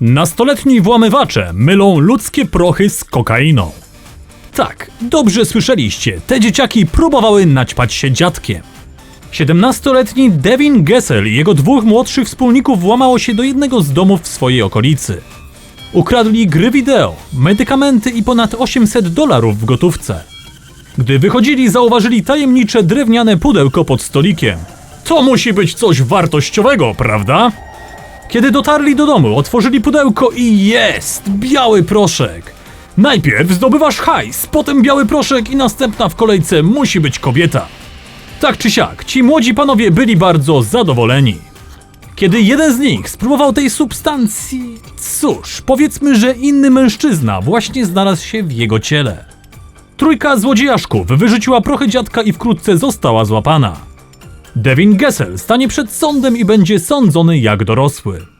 Nastoletni włamywacze mylą ludzkie prochy z kokainą. Tak, dobrze słyszeliście, te dzieciaki próbowały naćpać się dziadkiem. 17-letni Devin Gessel i jego dwóch młodszych wspólników włamało się do jednego z domów w swojej okolicy. Ukradli gry wideo, medykamenty i ponad 800 dolarów w gotówce. Gdy wychodzili, zauważyli tajemnicze drewniane pudełko pod stolikiem. To musi być coś wartościowego, prawda? Kiedy dotarli do domu, otworzyli pudełko i jest! Biały proszek! Najpierw zdobywasz hajs, potem biały proszek i następna w kolejce musi być kobieta. Tak czy siak, ci młodzi panowie byli bardzo zadowoleni. Kiedy jeden z nich spróbował tej substancji, cóż, powiedzmy, że inny mężczyzna właśnie znalazł się w jego ciele. Trójka złodziejaszków wyrzuciła prochy dziadka i wkrótce została złapana. Devin Gessel stanie przed sądem i będzie sądzony jak dorosły.